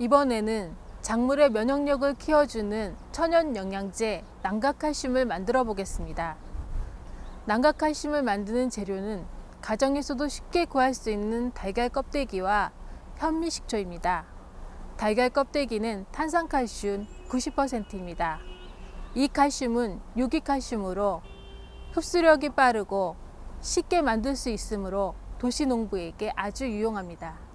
이번에는 작물의 면역력을 키워주는 천연 영양제 난각칼슘을 만들어 보겠습니다. 난각칼슘을 만드는 재료는 가정에서도 쉽게 구할 수 있는 달걀 껍데기와 현미 식초입니다. 달걀 껍데기는 탄산칼슘 90%입니다. 이 칼슘은 유기칼슘으로 흡수력이 빠르고 쉽게 만들 수 있으므로 도시 농부에게 아주 유용합니다.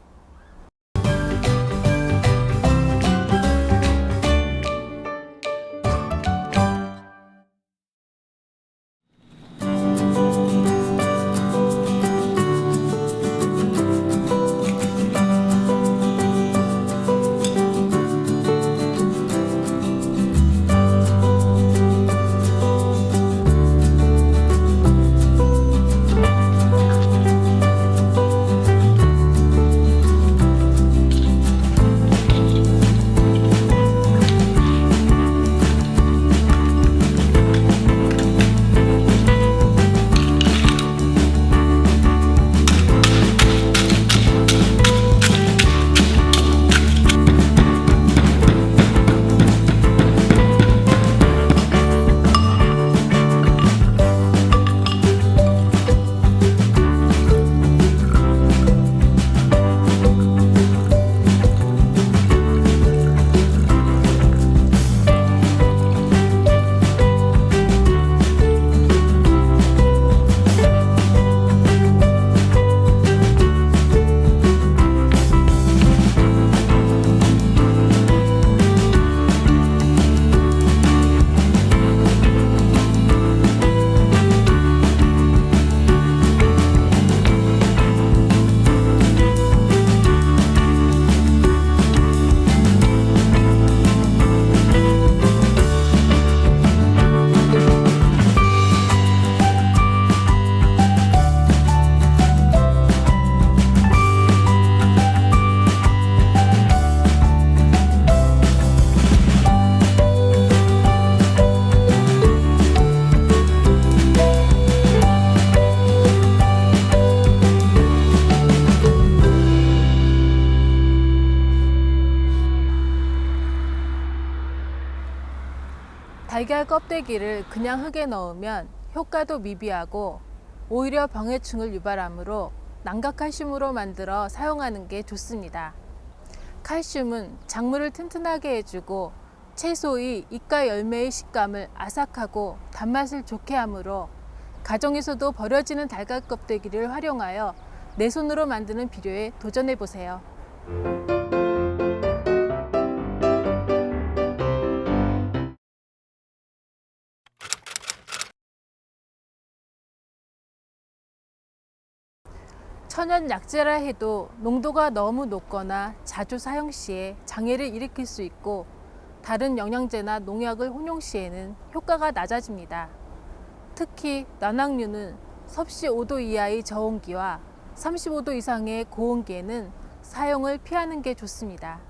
달걀 껍데기를 그냥 흙에 넣으면 효과도 미비하고 오히려 병해충을 유발하므로 난각칼슘으로 만들어 사용하는 게 좋습니다. 칼슘은 작물을 튼튼하게 해주고 채소의 잎과 열매의 식감을 아삭하고 단맛을 좋게 하므로 가정에서도 버려지는 달걀 껍데기를 활용하여 내 손으로 만드는 비료에 도전해 보세요. 천연 약재라 해도 농도가 너무 높거나 자주 사용 시에 장애를 일으킬 수 있고 다른 영양제나 농약을 혼용 시에는 효과가 낮아집니다. 특히 난황류는 섭씨 5도 이하의 저온기와 35도 이상의 고온기에는 사용을 피하는 게 좋습니다.